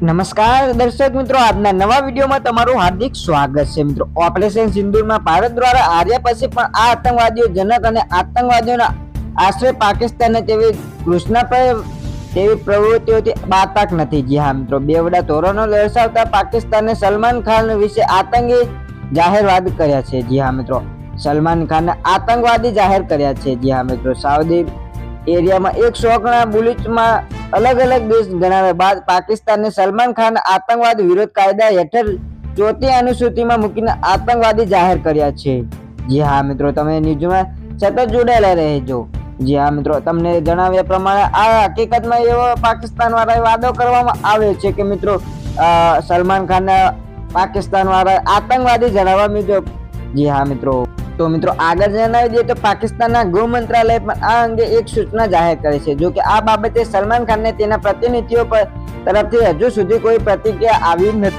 નમસ્કાર દર્શક મિત્રો, આજના નવા વિડીયોમાં તમારું હાર્દિક સ્વાગત છે. મિત્રો, ઓપરેશન સિંદુરમાં ભારત દ્વારા હાર્યા પછી પણ આ આતંકવાદીઓ, જનક અને આતંકવાદીઓના આશ્રય પાકિસ્તાનને તેવી કૃષ્ણ પર, તેવી પ્રવૃત્તિઓથી બાતાક નથી. જી હા, મિત્રો, બેવડા ધોરણો દર્શાવતા પાકિસ્તાને સલમાન ખાન વિશે આતંકી જાહેરવાદ કર્યા છે. જી હા, મિત્રો, સલમાન ખાનને આતંકવાદી જાહેર કર્યા છે. જી હા, મિત્રો, સાઉદી એરિયામાં એક શોખના બુલેટમાં અલગ અલગ દેશ ગણાવ્યા બાદ પાકિસ્તાનને સલમાન ખાન આતંકવાદ વિરોધ કાયદા હેઠળ ચોથી અનુસૂચિમાં મૂકીને આતંકવાદી જાહેર કર્યા છે. જી હા મિત્રો, તમે ન્યૂઝમાં સતત જોડાયેલા રહેજો. જી હા મિત્રો, તમને જણાવ્યા પ્રમાણે આ હકીકતમાં એવો પાકિસ્તાન વાળાએ વાદો કરવામાં આવ્યો છે કે મિત્રો સલમાન ખાનને પાકિસ્તાન વાળા આતંકવાદી જણાવવા મિત્રો જી હા મિત્રો. તો મિત્રો આગળ જણાવી દઈએ તો પાકિસ્તાનના ગૃહ મંત્રાલય પણ આ અંગે એક સૂચના જાહેર કરી છે. જો કે આ બાબતે સલમાન ખાનને તેના પ્રતિનિધિઓ પર તરફથી હજુ સુધી કોઈ પ્રતિક્રિયા આવી નથી.